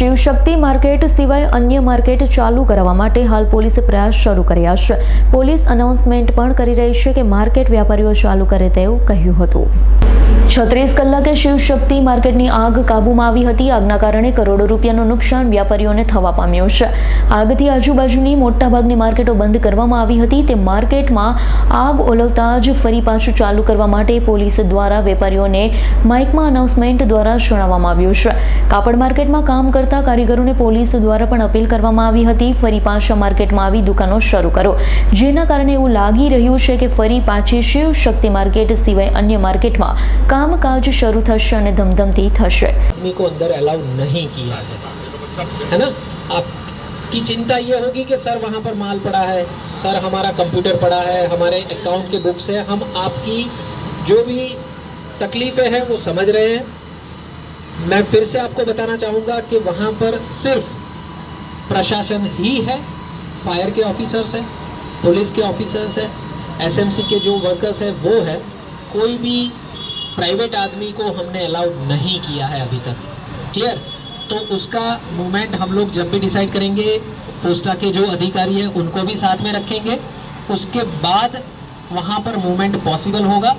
Shivshakti market સિવાય અન્ય market ચાલુ કરવા માટે હાલ પોલીસે પ્રયાસ શરૂ કર્યા છે. પોલીસ અનાઉન્સમેન્ટ પણ કરી રહી છે કે માર્કેટ વ્યાપારીઓ ચાલુ કરે તેવું કહ્યું હતું. છત્રીસ કલાકે શિવશક્તિ માર્કેટની આગ કાબૂમાં આવી હતી. આગના કારણે કરોડો રૂપિયાનું નુકસાન વ્યાપારીઓને થવા પામ્યું છે. આગથી આજુબાજુની મોટાભાગની માર્કેટો બંધ કરવામાં આવી હતી. તે માર્કેટમાં આગ ઓલવતા જ ફરી પાછું ચાલુ કરવા માટે પોલીસ દ્વારા વેપારીઓને માઇકમાં અનાઉન્સમેન્ટ દ્વારા જણાવવામાં આવ્યું છે. કાપડ માર્કેટમાં કામ કરતા કારીગરોને પોલીસ દ્વારા પણ અપીલ કરવામાં આવી હતી ફરી પાછા માર્કેટમાં આવી દુકાનો શરૂ કરો જેના કારણે એવું લાગી રહ્યું છે કે ફરી પાછી શિવ શક્તિ માર્કેટ સિવાય અન્ય માર્કેટમાં કામકાજ શરૂ થશે અને ધમધમતી થશે आदमी को अंदर अलाउ नहीं किया है है ना आपकी चिंता ये होगी कि सर वहाँ पर माल पड़ा है सर हमारा कंप्यूटर पड़ा है हमारे अकाउंट के बुक्स है हम आपकी जो भी तकलीफें हैं वो समझ रहे हैं मैं फिर से आपको बताना चाहूँगा कि वहाँ पर सिर्फ़ प्रशासन ही है, फायर के ऑफिसर्स हैं, पुलिस के ऑफिसर्स हैं एसएमसी के जो वर्कर्स हैं, वो है। कोई भी प्राइवेट आदमी को हमने अलाउड नहीं किया है अभी तक। क्लियर तो उसका मूवमेंट हम लोग जब भी डिसाइड करेंगे फोस्टा के जो अधिकारी हैं, उनको भी साथ में रखेंगे। उसके बाद वहाँ पर मूवमेंट पॉसिबल होगा।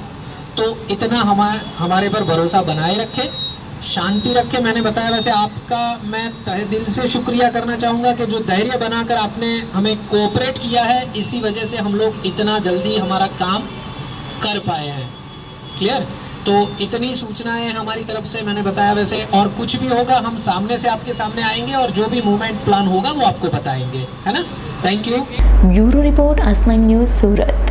तो इतना हमारे हमारे पर भरोसा बनाए रखें। शांति रखे मैंने बताया, वैसे आपका मैं तहे दिल से शुक्रिया करना चाहूँगा कि जो धैर्य बनाकर आपने हमें कोऑपरेट किया है, इसी वजह से हम लोग इतना जल्दी हमारा काम कर पाए हैं। क्लियर तो इतनी सूचनाएँ हमारी तरफ़ से मैंने बताया, वैसे और कुछ भी होगा, हम सामने से आपके सामने आएँगे और जो भी मूवमेंट प्लान होगा, वो आपको बताएँगे, है ना? Thank you bureau report Aasman news, Surat.